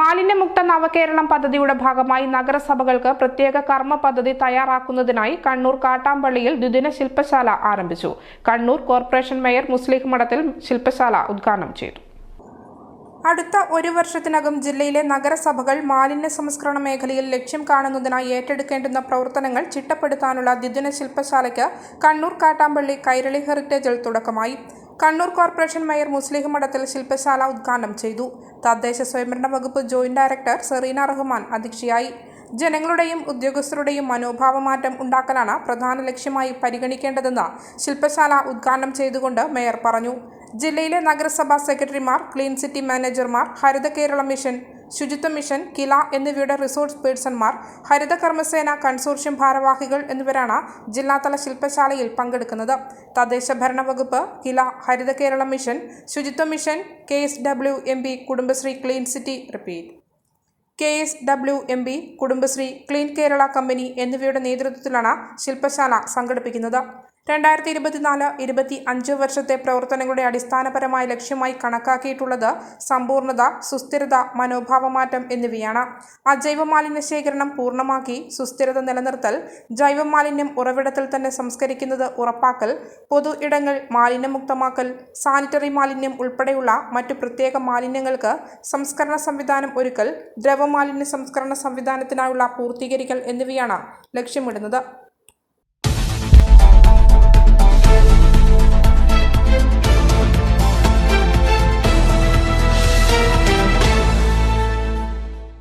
മാലിന്യമുക്ത നവകേരളം പദ്ധതിയുടെ ഭാഗമായി നഗരസഭകൾക്ക് പ്രത്യേക കർമ്മ പദ്ധതി തയ്യാറാക്കുന്നതിനായി കണ്ണൂർ കാട്ടാമ്പള്ളിയിൽ ദ്വിദിന ശില്പശാല ആരംഭിച്ചു. കണ്ണൂർ കോർപ്പറേഷൻ മേയർ മുസ്ലിഹ് മഠത്തിൽ ശില്പശാല ഉദ്ഘാടനം ചെയ്തു. അടുത്ത ഒരു വർഷത്തിനകം ജില്ലയിലെ നഗരസഭകൾ മാലിന്യ സംസ്കരണ മേഖലയിൽ ലക്ഷ്യം കാണുന്നതിനായി ഏറ്റെടുക്കേണ്ടുന്ന പ്രവർത്തനങ്ങൾ ചിട്ടപ്പെടുത്താനുള്ള ദ്വിദിന ശില്പശാലയ്ക്ക് കണ്ണൂർ കാട്ടാമ്പള്ളി കൈരളി ഹെറിറ്റേജിൽ തുടക്കമായി. കണ്ണൂർ കോർപ്പറേഷൻ മേയർ മുസ്ലിം മഠത്തിൽ ശില്പശാല ഉദ്ഘാടനം ചെയ്തു. തദ്ദേശ സ്വയംഭരണ വകുപ്പ് ജോയിന്റ് ഡയറക്ടർ സെറീന റഹ്മാൻ അധ്യക്ഷയായി. ജനങ്ങളുടെയും ഉദ്യോഗസ്ഥരുടെയും മനോഭാവമാറ്റം ഉണ്ടാക്കലാണ് പ്രധാന ലക്ഷ്യമായി പരിഗണിക്കേണ്ടതെന്ന് ശില്പശാല ഉദ്ഘാടനം ചെയ്തുകൊണ്ട് മേയർ പറഞ്ഞു. ജില്ലയിലെ നഗരസഭാ സെക്രട്ടറിമാർ ക്ലീൻ സിറ്റി മാനേജർമാർ ഹരിത കേരള മിഷൻ ശുചിത്വ മിഷൻ കില എന്നിവയുടെ റിസോഴ്സ് പേഴ്സൺമാർ ഹരിത കർമ്മസേന കൺസോർഷ്യം ഭാരവാഹികൾ എന്നിവരാണ് ജില്ലാതല ശില്പശാലയിൽ പങ്കെടുക്കുന്നത്. തദ്ദേശ ഭരണ വകുപ്പ് KILA Haritha Kerala mission Suchitwa mission K S W M P Kudumbashree clean city repeat. K S W M P Kudumbashree clean Kerala company എന്നിവയുടെ നേതൃത്വത്തിലാണ് ശില്പശാല സംഘടിപ്പിക്കുന്നത്. രണ്ടായിരത്തി ഇരുപത്തിനാല് ഇരുപത്തി അഞ്ച് വർഷത്തെ പ്രവർത്തനങ്ങളുടെ അടിസ്ഥാനപരമായ ലക്ഷ്യമായി കണക്കാക്കിയിട്ടുള്ളത് സമ്പൂർണത സുസ്ഥിരത മനോഭാവമാറ്റം എന്നിവയാണ്. അജൈവ മാലിന്യ ശേഖരണം പൂർണമാക്കി സുസ്ഥിരത നിലനിർത്തൽ ജൈവ മാലിന്യം ഉറവിടത്തിൽ തന്നെ സംസ്കരിക്കുന്നത് ഉറപ്പാക്കൽ പൊതു ഇടങ്ങൾ മാലിന്യമുക്തമാക്കൽ സാനിറ്ററി മാലിന്യം ഉൾപ്പെടെയുള്ള മറ്റു പ്രത്യേക മാലിന്യങ്ങൾക്ക് സംസ്കരണ സംവിധാനം ഒരുക്കൽ ദ്രവമാലിന്യ സംസ്കരണ സംവിധാനത്തിനായുള്ള പൂർത്തീകരിക്കൽ എന്നിവയാണ് ലക്ഷ്യമിടുന്നത്.